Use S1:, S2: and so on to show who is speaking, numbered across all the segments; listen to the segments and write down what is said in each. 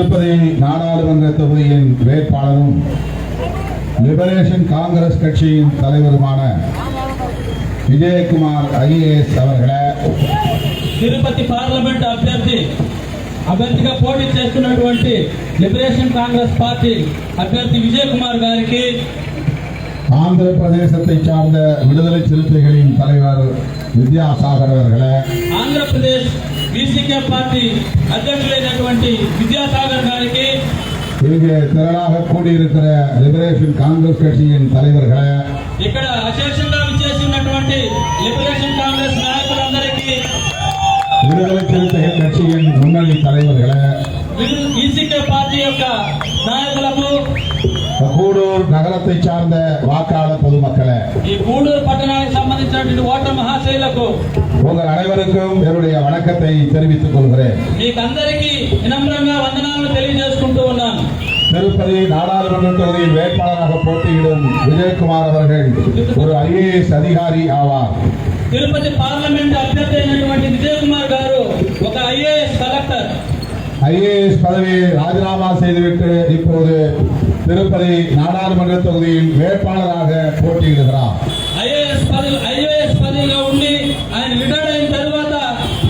S1: திருப்பதி நாடாளுமன்ற தொகுதியின் வேட்பாளரும் லிபரேஷன் காங்கிரஸ் கட்சியின் தலைவருமான விஜயகுமார் ஐஏஎஸ் அவர்களே
S2: తిరుపతి పార్లమెంట్ అభ్యర్థి అభ్యర్థిగా పోటీ చేస్తున్నటువంటి లిబరేషన్ కాంగ్రెస్ పార్టీ అభ్యర్థి విజయ్ కుమార్ గారికి
S1: ஆந்திர பிரதேசத்தை சார்ந்த விடுதலை சிறுத்தைகளின் தலைவர் வித்யாசாகர் அவர்களே
S2: ఆంధ్రప్రదేశ్ బీసీకే పార్టీ అధ్యక్షులైనటువంటి విద్యాసాగర్ గారికి
S1: இங்கே திரளாக கூடியிருக்கிற லிபரேஷன் காங்கிரஸ் கட்சியின் தலைவர்களே
S2: ఇక్కడ అశేషంగా విచ్చేసి ఉన్నటువంటి లిబరేషన్ కాంగ్రెస్ నాయకులందరికీ
S1: விடுதலை சிறுத்தைகள் கட்சியின் முன்னணி தலைவர்களே
S2: బీసీకే పార్టీ యొక్క నాయకులకు
S1: கூடூர் நகரத்தை சார்ந்த வாக்காளர் பொதுமக்களே
S2: ఈ గూడూరు పట్టణానికి సంబంధించినటువంటి ఓటర్ మహాశైలకు
S1: உங்கள் அனைவருக்கும் என்னுடைய வணக்கத்தை தெரிவித்துக் கொள்கிறேன்
S2: మీకందరికీ వినమ్రంగా వందనాలను తెలియజేసుకుంటూ ఉన్నాను
S1: திருப்பதி நாடாளுமன்ற தொகுதியில் வேட்பாளராக போட்டியிடும் விஜயகுமார் அவர்கள் ஒரு ஐஏஎஸ் அதிகாரி ஆவார்
S2: తిరుపతి పార్లమెంట్ అభ్యర్థి అయినటువంటి విజయ్ కుమార్ గారు ఒక ఐఏఎస్ కలెక్టర్
S1: ஐஏஎஸ் பதவியை ராஜினாமா செய்துவிட்டு இப்போது திருப்பதி நாடாளுமன்ற தொகுதியில் வேட்பாளராக போட்டியிடுகிறார்
S2: ఐఏఎస్ పదవి ఐఏఎస్ పదవిలో ఉండి ఆయన రిటైర్డ్ అయిన తరువాత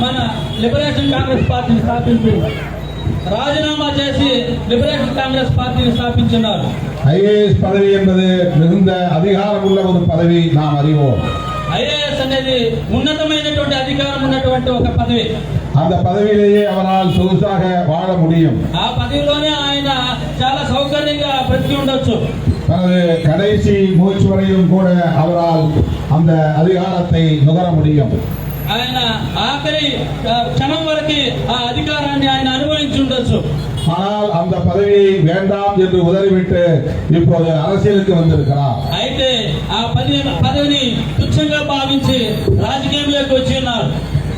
S2: మన లిబరేషన్ కాంగ్రెస్ పార్టీని స్థాపించి రాజీనామా చేసి లిబరేషన్ కాంగ్రెస్ పార్టీని స్థాపించున్నారు
S1: ஐஏஎஸ் பதவி என்பது மிகுந்த அதிகாரமுள்ள ஒரு பதவி நாம் அறிவோம்
S2: ఐఏఎస్ అనేది ఉన్నతమైనటువంటి అధికారం ఉన్నటువంటి ఒక పదవి
S1: அந்த பதவியிலேயே அவரால் சொகுசாக வாழ முடியும்
S2: ఆ పదవిలోనే ఆయన చాలా సౌకర్యంగా బ్రతికి ఉండొచ్చు
S1: தனது கடைசி மூச்சு வரையும் கூட அவரால் அந்த அதிகாரத்தை நுகர முடியும்
S2: ఆయన ఆఖరి ఆ, క్షణం వరకు ఆ అధికారాన్ని ఆయన అనుభవించి ఉండొచ్చు
S1: ஆனால் அந்த பதவியை வேண்டாம் என்று உதறிவிட்டு இப்போது அரசியலுக்கு வந்திருக்கிறார்
S2: అయితే ఆ పదవి పదవిని తుచ్చంగా భావించి రాజకీయంలోకి వచ్చి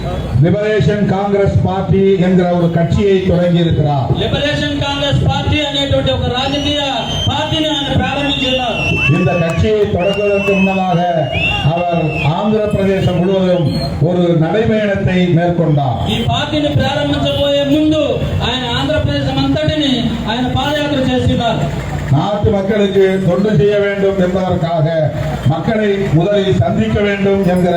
S2: ఉన్నారు
S1: லிபரேஷன் காங்கிரஸ் பார்ட்டி என்கிற ஒரு கட்சியை தொடங்கி இருக்கிறார்
S2: లిబరేషన్ కాంగ్రెస్ పార్టీ అనేటువంటి ఒక రాజకీయ పార్టీని ఆయన ప్రారంభించి ఉన్నారు
S1: இந்த கட்சியை தொடங்குவதற்கு முன்னதாக அவர் ஆந்திர பிரதேசம் முழுவதும் ஒரு நடைபயணத்தை மேற்கொண்டார்
S2: ఈ పార్టీని ప్రారంభించబోయే ముందు ఆయన ఆంధ్రప్రదేశ్ అంతటిని ఆయన పాదయాత్ర చేస్తున్నారు
S1: நாட்டு மக்களுக்கு தொண்டு செய்ய வேண்டும் என்பதற்காக மக்களை முதலில் சந்திக்க வேண்டும் என்கிற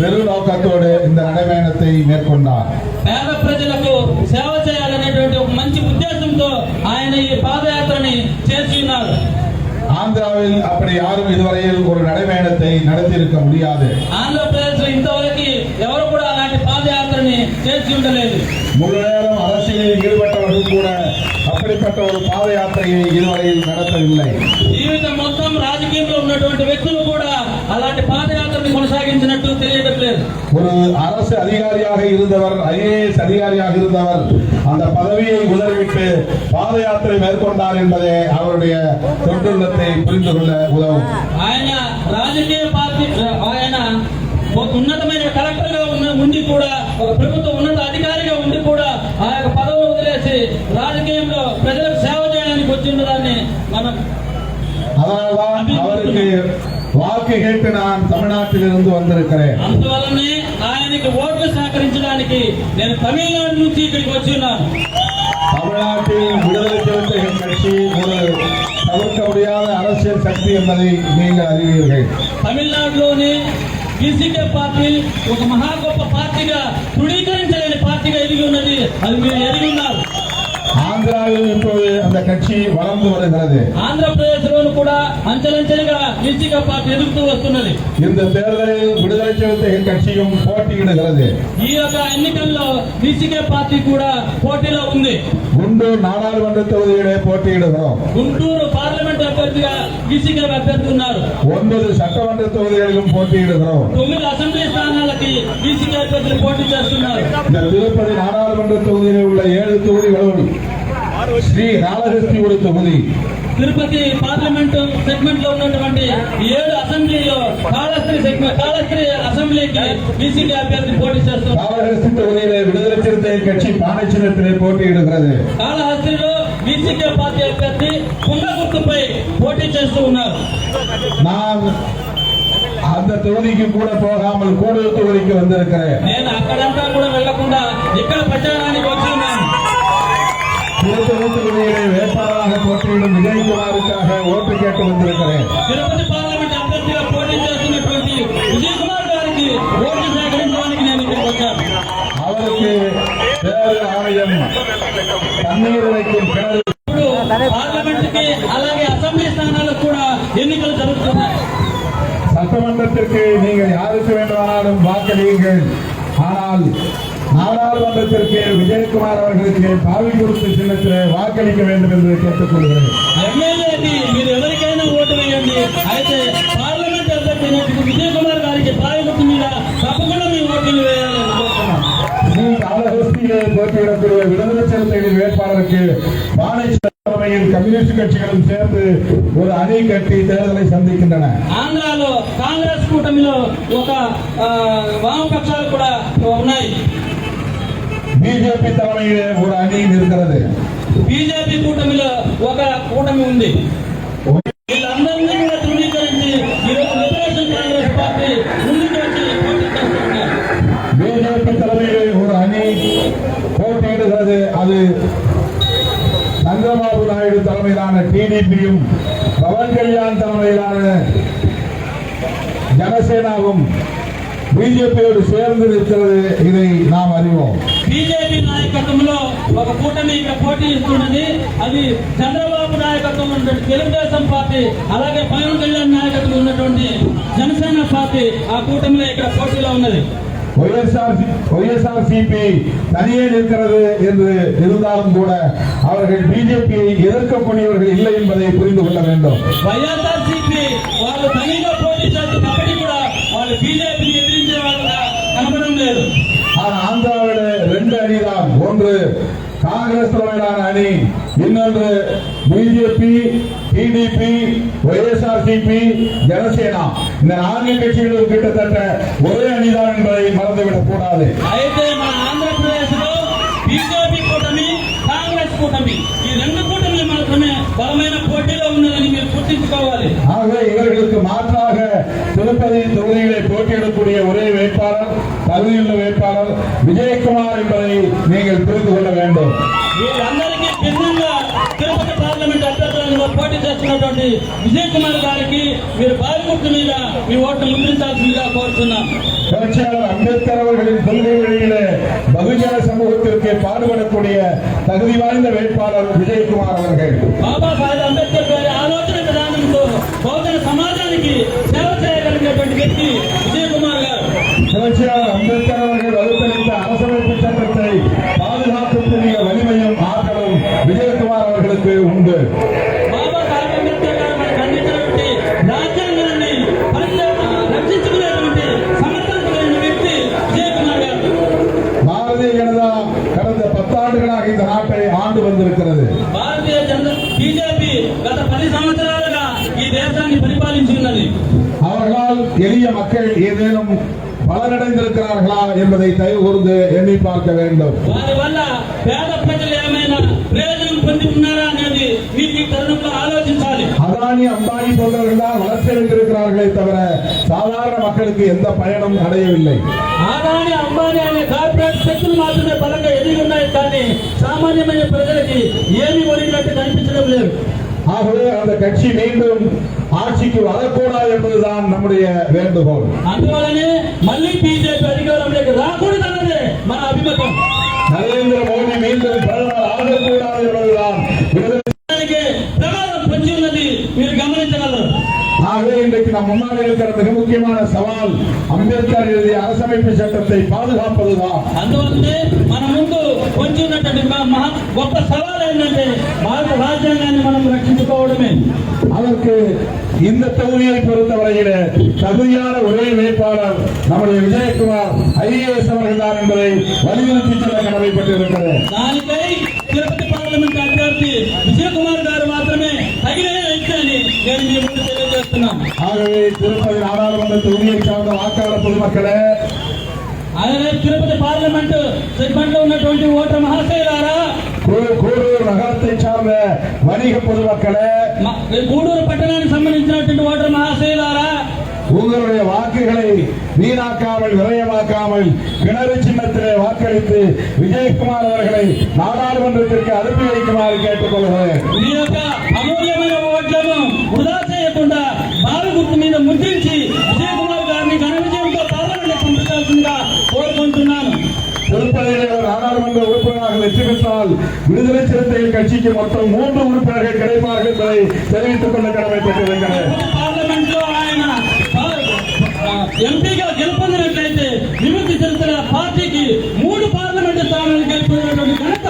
S1: பெருநோக்கத்தோடு இந்த நடைபயணத்தை மேற்கொண்டார்
S2: పేద ప్రజలకు సేవ చేయాలనేటువంటి ఒక మంచి ఉద్దేశంతో ఆయన ఈ పాదయాత్రని చేసి ఉన్నారు
S1: ஆந்திராவில் அப்படி யாரும் இதுவரையில் ஒரு நடைபயணத்தை நடத்தியிருக்க முடியாது
S2: ఆంధ్రప్రదేశ్ లో ఇంతవరకు ఎవరు కూడా అలాంటి పాదయాత్రని చేసి ఉండలేదు
S1: முழு நேரம் அரசியலில் ஈடுபட்டவர்கள் கூட அப்படிப்பட்ட ஒரு பாத யாத்திரையை இதுவரையில் நடத்தவில்லை
S2: జీవితం మొత్తం రాజకీయంలో ఉన్నటువంటి వ్యక్తులు కూడా అలాంటి పాదయాత్రని కొనసాగించినట్టు తెలియడం లేదు
S1: ஒரு அரசு அதிகாரியாக இருந்தவர் ஐஏஎஸ் அதிகாரியாக இருந்தவர் அந்த பதவியை உதறிவிட்டு பாத யாத்திரை மேற்கொண்டார் என்பதே அவருடைய தொண்டுள்ளத்தை புரிந்து கொள்ள உதவும்
S2: ఆయన రాజకీయ పార్టీ ఆయన ఒక ఉన్నతమైన కలెక్టర్ గా ఉన్న ఉండి కూడా ఒక ప్రభుత్వ ఉన్నత అధికారిగా
S1: அவருக்கு வாக்கு கேட்டு நான் தமிழ்நாட்டிலிருந்து வந்திருக்கிறேன்
S2: అందువల్లనే ఆయనకి ఓట్లు సహకరించడానికి నేను తమిళనాడు నుంచి ఇక్కడికి వచ్చి ఉన్నాను
S1: தமிழ்நாட்டில் விடுதலை சிறுத்தைகள் கட்சி ஒரு தவிர்க்க முடியாத அரசியல் சக்தி என்பதை நீங்கள் அறிவீர்கள்
S2: తమిళనాడులోని బీసీకే పార్టీ ఒక మహా గొప్ప పార్టీగా తృణీకరించలేని పార్టీగా ఎదిగి ఉన్నది అది మీరు ఎదిగి ఉన్నారు
S1: ஆந்திராவில் இப்போது அந்த கட்சி வளர்ந்து வருகிறது
S2: ఆంధ్రప్రదేశ్ లోను కూడా అంచెలంచెలుగా బీసీకే పార్టీ ఎదుగుతూ వస్తున్నది
S1: இந்த தேர்தலில் விடுதலை சிறுத்தைகள் கட்சியும் போட்டியிடுகிறது
S2: ఈ యొక్క ఎన్నికల్లో బీసీకే పార్టీ కూడా పోటీలో ఉంది
S1: குண்டூர் நாடாளுமன்ற தொகுதியிலே போட்டியிடுகிறோம்
S2: గుంటూరు పార్లమెంట్ అభ్యర్థిగా బీసీకే అభ్యర్థి ఉన్నారు
S1: ஒன்பது சட்டமன்ற தொகுதிகளிலும் போட்டியிடுகிறோம்
S2: తొమ్మిది అసెంబ్లీ స్థానాలకి బీసీకే అభ్యర్థులు పోటీ చేస్తున్నారు
S1: இந்த திருப்பதி நாடாளுமன்ற தொகுதியில் உள்ள ஏழு தொகுதிகளும் ஸ்ரீ காளஹஸ்தி ஒரு தொகுதி
S2: తిరుపతి పార్లమెంట్ సెగ్మెంట్ లో ఉన్నటువంటి ఈ ఏడు అసెంబ్లీలో కాళస్త్రి సెగ్మెంట్ కాళస్త్రి అసెంబ్లీకి బీసీకే అభ్యర్థి పోటీ చేస్తున్నారు
S1: காளஹஸ்தி தொகுதியிலே விடுதலை சிறுத்தைகள் கட்சி பானை சின்னத்திலே போட்டியிடுகிறது
S2: కాళహస్తిలో బీసీకే పార్టీ అభ్యర్థి కుండ గుర్తుపై పోటీ చేస్తూ ఉన్నారు
S1: நான் அந்த தொகுதிக்கு கூட போகாமல் கூடூர் தொகுதிக்கு வந்திருக்கிறேன்
S2: నేను అక్కడంతా కూడా వెళ్లకుండా ఇక్కడ ప్రచారానికి వచ్చి ఉన్నాను
S1: திருத்தணி தொகுதியிலே வேட்பாளராக போட்டியிடும் விஜயகுமாருக்காக ஓட்டு கேட்டு வந்திருக்கிறேன்
S2: తిరుపతి పార్లమెంట్ అభ్యర్థిగా పోటీ చేస్తున్నటువంటి విజయ్ కుమార్ గారికి ఓట్లు సేకరించడానికి నేను ఇక్కడికి వచ్చాను
S1: அவருக்கு தேர்தல் ஆணையம் தண்ணீர் வைக்கும் கிணறு
S2: ఇప్పుడు పార్లమెంట్ కి అలాగే అసెంబ్లీ స్థానాలకు కూడా ఎన్నికలు జరుగుతున్నాయి
S1: சட்டமன்றத்திற்கு நீங்கள் யாருக்கு வேண்டுமானாலும் வாக்களியுங்கள் ஆனால் நாடாளுமன்றத்திற்கு விஜயகுமார் அவர்களுக்கு பாவி குறித்து சின்னத்தில் வாக்களிக்க வேண்டும் என்று கேட்டுக்கொள்கிறேன்
S2: ఎమ్మెల్యేకి మీరు ఎవరికైనా ఓటు వేయండి అయితే పార్లమెంట్ అభ్యర్థి అయినటువంటి విజయ్ కుమార్ గారికి ప్రాయగుర్తు మీద తప్పకుండా మీ ఓట్లు వేయాలని కోరుతున్నాను
S1: நீ காலஹஸ்தியிலே போட்டியிடக்கூடிய விடுதலை சிறுத்தைகளின் வேட்பாளருக்கு வாழை தலைமையில் கம்யூனிஸ்ட் கட்சிகளும் சேர்ந்து ஒரு அணி கட்டி தேர்தலை சந்திக்கின்றன
S2: ఆంధ్రాలో కాంగ్రెస్ కూటమిలో ఒక ఆ, వామపక్షాలు కూడా ఉన్నాయి
S1: பிஜேபி தலைமையிலே ஒரு அணி இருக்கிறது
S2: బీజేపీ కూటమిలో ఒక కూటమి ఉంది వీళ్ళందరినీ కూడా ధృవీకరించి ఈరోజు లిబరేషన్ కాంగ్రెస్ పార్టీ ముందుకు వచ్చి పోటీ చేస్తున్నారు
S1: பிஜேபி தலைமையிலே ஒரு அணி போட்டியிடுகிறது அது சந்திரபாபு நாயுடு தலைமையிலான டிடிபியும் பவன் கல்யாண் தலைமையிலான ஜனசேனாவும் பிஜேபியோடு சேர்ந்து நிற்கிறது இதை நாம் அறிவோம்
S2: బీజేపీ నాయకత్వంలో ఒక కూటమి ఇక్కడ పోటీ ఇస్తున్నది అది చంద్రబాబు నాయకత్వం ఉన్నటువంటి తెలుగుదేశం పార్టీ అలాగే పవన్ కళ్యాణ్ నాయకత్వం ఉన్నటువంటి జనసేన పార్టీ ఆ కూటమిలో ఇక్కడ పోటీలో ఉన్నది
S1: ஒய்எஸ்ஆர் ஒய்எஸ்ஆர்சிபி தனியே நிற்கிறது என்று இருந்தாலும் கூட அவர்கள் பிஜேபியை எதிர்க்கக்கூடியவர்கள் இல்லை என்பதை புரிந்து கொள்ள வேண்டும்
S2: వైఎస్ఆర్సీపీ వాళ్ళు తనిగా పోటీ చేస్తున్నప్పటికీ కూడా వాళ్ళు బీజేపీని ఎదిరించే వాళ్ళగా కనపడడం లేదు
S1: ஆனால் ஆந்திராவில் ரெண்டு அணிதான் ஒன்று காங்கிரஸ் தலைமையிலான அணி இன்னொன்று பிஜேபி டிடிபி ஒய்எஸ்ஆர்சிபி ஜனசேனா இந்த நான்கு கட்சிகளும் கிட்டத்தட்ட ஒரே அணிதான் என்பதை மறந்துவிடக் கூடாது
S2: అయితే మన ఆంధ్రప్రదేశ్ లో బీజేపీ కూటమి కాంగ్రెస్ కూటమి ఈ రెండు కూటమిలు మాత్రమే బలమైన పోటీలో ఉన్నదని మీరు గుర్తించుకోవాలి
S1: ஆகவே இவர்களுக்கு மாற்றாக திருப்பதி தொகுதியிலே போட்டியிடக்கூடிய ஒரே வேட்பாளர் தகுதியுள்ள வேட்பாளர் விஜயகுமார் என்பதை நீங்கள் புரிந்து கொள்ள வேண்டும்
S2: వీళ్ళందరికీ భిన్నంగా తిరుపతి పార్లమెంట్ అభ్యర్థులను పోటీ చేస్తున్నటువంటి విజయ్ కుమార్ గారికి మీరు బాలిగుర్తు మీద మీ ఓట్లు ముద్రించాల్సిందిగా కోరుతున్నాం
S1: புரட்சியாளர் அம்பேத்கர் அவர்களின் கொள்கை வழியிலே பகுஜன சமூகத்திற்கு பாடுபடக்கூடிய தகுதி வாய்ந்த வேட்பாளர் விஜயகுமார் அவர்கள்
S2: బాబాసాహెబ్ అంబేద్కర్ గారి ఆలోచన విధానంతో బహుజన సమాజానికి సేవ చేయగలిగినటువంటి వ్యక్తి విజయ్ కుమార్ గారు అంబేద్కర్ దేశాన్ని పరిపాలించి ఉన్నది
S1: அவர்களால் எளிய மக்கள் ஏதேனும் பலனடைந்திருக்கிறார்களா என்பதை தயவு கூர்ந்து எண்ணி பார்க்க வேண்டும்
S2: వారి వల్ల పేద ప్రజలు ఏమైనా ప్రయోజనం పొంది ఉన్నారా అనేది మీరు ఈ తరుణంలో ఆలోచించాలి
S1: அதானி அம்பானி போன்றவர்கள் தான் வளர்ச்சியடைந்திருக்கிறார்களே தவிர சாதாரண மக்களுக்கு எந்த பயனும் அடையவில்லை
S2: ఆదాని అంబానీ అనే కార్పొరేట్ శక్తులు మాత్రమే బలంగా ఎదిగి ఉన్నాయి కానీ సామాన్యమైన ప్రజలకి ఏమీ ఒరిగినట్టు కనిపించడం లేదు
S1: ஆகவே அந்த கட்சி மீண்டும் ஆட்சிக்கு வரக்கூடாது என்பதுதான் நம்முடைய வேண்டுகோள்
S2: అందువలనే మళ్ళీ బీజేపీ అధికారంలోకి రాకూడదన్నదే మన అభిమతం
S1: நரேந்திர மோடி மீண்டும் பிரதமர் ஆகக்கூடாது என்பதுதான் விடுதலை
S2: దానికి ప్రమాదం పొంచి ఉన్నది మీరు గమనించగలరు
S1: ஆகவே இன்றைக்கு நம் முன்னாடி இருக்கிற மிக முக்கியமான சவால் அம்பேத்கர் எழுதிய அரசமைப்பு சட்டத்தை பாதுகாப்பதுதான்
S2: అందువల్లనే మన ముందు పొంచి ఉన్నటువంటి మా మహా గొప్ప సవాల్ ఏంటంటే భారత రాజ్యాంగాన్ని మనం రక్షించుకోవడమే
S1: அதற்கு இந்த தொகுதியை பொறுத்தவரையில தகுதியான ஒரே வேட்பாளர் நம்முடைய விஜயகுமார் ஐஏஎஸ் அவர்கள் தான் என்பதை வலியுறுத்தி சொல்ல கடமைப்பட்டிருக்கிறது
S2: దానికై తిరుపతి పార్లమెంట్ అభ్యర్థి విజయ్ కుమార్ గారు మాత్రమే తగిన వ్యక్తి అని నేను మీ ముందు తెలియజేస్తున్నాను
S1: ஆகவே திருப்பதி நாடாளுமன்ற தொகுதியை சார்ந்த வாக்காளர் பொதுமக்களே
S2: అలాగే తిరుపతి పార్లమెంట్ సెగ్మెంట్ లో ఉన్నటువంటి ఓటర్ మహాశయులారా
S1: கூ- கூடூர் நகரத்தை சார்ந்த வணிக பொதுமக்களே
S2: మ- గూడూరు పట్టణానికి సంబంధించినటువంటి ఓటర్ మహాశయులారా
S1: உங்களுடைய வாக்குகளை வீணாக்காமல் விரயமாக்காமல் கிணறு சின்னத்திலே வாக்களித்து விஜயகுமார் அவர்களை நாடாளுமன்றத்திற்கு அனுப்பி வைக்குமாறு கேட்டுக்கொள்கிறேன் சிறுத்தைகள் கட்சிக்கு மொத்தம் மூன்று உறுப்பினர்கள் கிடைப்பார்கள் என்பதை தெரிவித்துக் கொள்ள கடமைப்பட்டிருக்கிறேன்
S2: పార్లమెంట్ లో ఆయన ఆ, ఎంపీగా గెలుపొందినట్లయితే విముక్తి చెందిన పార్టీకి మూడు పార్లమెంటు స్థానాలు గెలుపొందినటువంటి ఘనత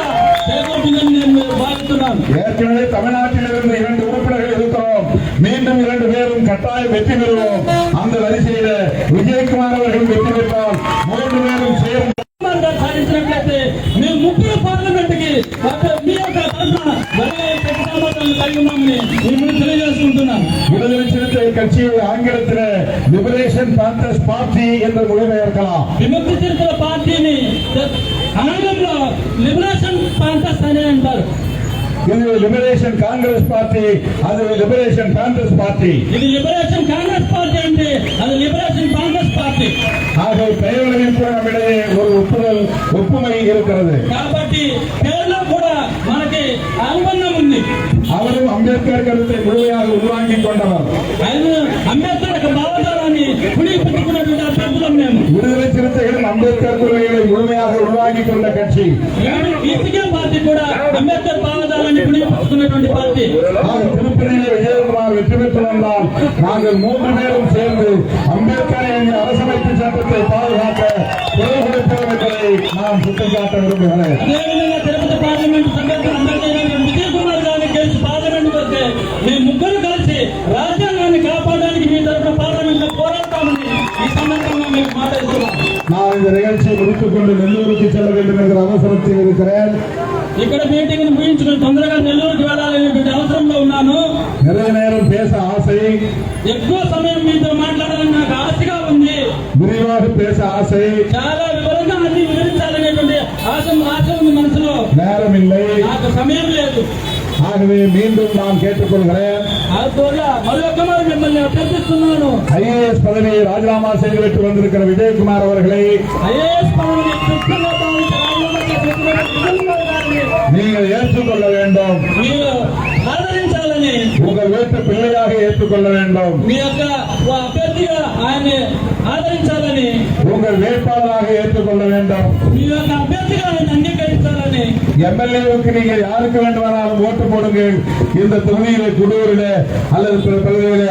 S2: చేకూరుతుందని నేను భావిస్తున్నాను
S1: ஏற்கனவே தமிழ்நாட்டிலிருந்து இரண்டு உறுப்பினர்கள் இருக்கிறோம் மீண்டும் இரண்டு பேரும் கட்டாயம் வெற்றி பெறுவோம் அந்த வரிசையில விஜயகுமார் அவர்கள் வெற்றி பெற்றால் மூன்று பேரும் சேர்ந்து
S2: కుమార్ గారు సాధించినట్లయితే మేము ముగ్గురు పార్లమెంట్ కి ఒక- మీ యొక్క
S1: விடுதலை சிறுத்தைகள் கட்சியை ஆங்கிலத்தில் லிபரேஷன் காங்கிரஸ் பார்ட்டி என்று மொழிபெயர்க்கலாம்
S2: విముక్తి చేసిన పార్టీని ఆంగ్లంలో లిబరేషన్ కాంగ్రెస్ అని అంటారు
S1: இது லிபரேஷன் காங்கிரஸ் பார்ட்டி அது லிபரேஷன் காங்கிரஸ் பார்ட்டி
S2: ఇది లిబరేషన్ కాంగ్రెస్ పార్టీ అంటే అది లిబరేషన్ కాంగ్రెస్ పార్టీ
S1: ஆக பெயர்களில் கூட நம்மிடையே ஒரு ஒப்புதல் ஒப்புமை இருக்கிறது
S2: కాబట్టి పేరులో కూడా మనకి అనుబంధం ఉంది
S1: அவரும் அம்பேத்கர் கருத்தை முழுமையாக உள்வாங்கிக் கொண்டவர்
S2: ఆయన అంబేద్కర్ యొక్క భావజాలాన్ని పుణి పెట్టుకున్నటువంటి అభ్యర్థులం మేము
S1: விடுதலை சிறுத்தைகள் அம்பேத்கர் கொள்கைகளை முழுமையாக உள்வாங்கிக் கொண்ட கட்சி
S2: ఈసీకే పార్టీ కూడా అంబేద్కర్ భావజాలాన్ని పుణి పెట్టుకున్నటువంటి పార్టీ
S1: ஆக திருப்பதியிலே விஜயகுமார் வெற்றி பெற்று வந்தால் நாங்கள் மூன்று பேரும் சேர்ந்து அம்பேத்கரின் அரசமைப்பு சட்டத்தை பாதுகாக்க குரல் கொடுப்போம் என்பதை நான் சுட்டிக்காட்ட விரும்புகிறேன்
S2: అదేవిధంగా తిరుపతి పార్లమెంట్ సభ్యులు అందరికీ విజయ్ మేము ముగ్గురు కలిసి రాజ్యాంగాన్ని కాపాడడానికి మీ తరఫున పార్లమెంట్ లో పోరాడతామని ఈ సందర్భంగా మేము మాట ఇస్తున్నాం
S1: நான் இந்த நிகழ்ச்சியை முடித்துக் கொண்டு நெல்லூருக்கு செல்ல வேண்டும் என்கிற அவசரத்தில் இருக்கிறேன்
S2: ఇక్కడ మీటింగ్ ని ముగించుకుని తొందరగా నెల్లూరుకి వెళ్ళాలనేటువంటి అవసరంలో ఉన్నాను
S1: நிறைய நேரம் பேச ஆசை
S2: ఎక్కువ సమయం మీతో మాట్లాడాలని నాకు ఆశగా ఉంది
S1: விரிவாக பேச ஆசை
S2: చాలా వివరంగా అన్ని వివరించాలనేటువంటి ఆశ ఆశ ఉంది మనసులో
S1: நேரம் இல்லை
S2: నాకు సమయం లేదు
S1: ஆகவே மீண்டும் நான் கேட்டுக்கொள்கிறேன். ஐஏஎஸ் பதவியை ராஜினாமா செய்துவிட்டு வந்திருக்கிற விஜயகுமார் அவர்களை நீங்கள் ஏற்றுக்கொள்ள வேண்டும். உங்கள் வீட்டு பிள்ளையாக ஏற்றுக்கொள்ள வேண்டும். உங்கள் வேட்பாளராக ஏற்றுக்கொள்ள வேண்டும்.
S2: మీ యొక్క అభ్యర్థిగా ఆయన అంగీకరించాలని
S1: எம்எல்ஏவுக்கு நீங்கள் யாருக்கு வேண்டுமானாலும் ஓட்டு போடுங்கள் இந்த தொகுதியிலே குடூரில அல்லது பிற பகுதியில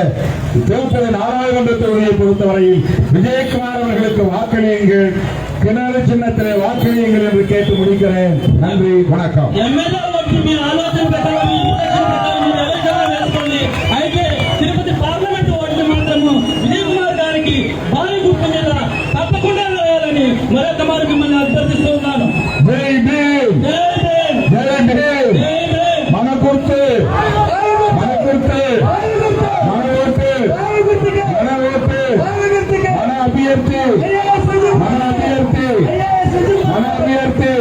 S1: திருப்பதி நாடாளுமன்ற தொகுதியை பொறுத்தவரையில் விஜயகுமார் அவர்களுக்கு வாக்களியுங்கள் கிணறு சின்னத்திலே வாக்களியுங்கள் என்று கேட்டு முடிக்கிறேன் நன்றி வணக்கம்
S2: ఎమ్మెల్యే ఓట్లు మీ ఆలోచన ప్రకారం మీ ఉద్దేశం ప్రకారం మీరు ఎవరికైనా వేసుకోండి అయితే తిరుపతి పార్లమెంట్ ఓట్లు మాత్రము విజయ్ కుమార్ గారికి భారీ గుర్తు మీద తప్పకుండా వేయాలని మరొక మారు మిమ్మల్ని అభ్యర్థిస్తూ
S3: అభ్యర్థి మన అభ్యర్థి మన అభ్యర్థి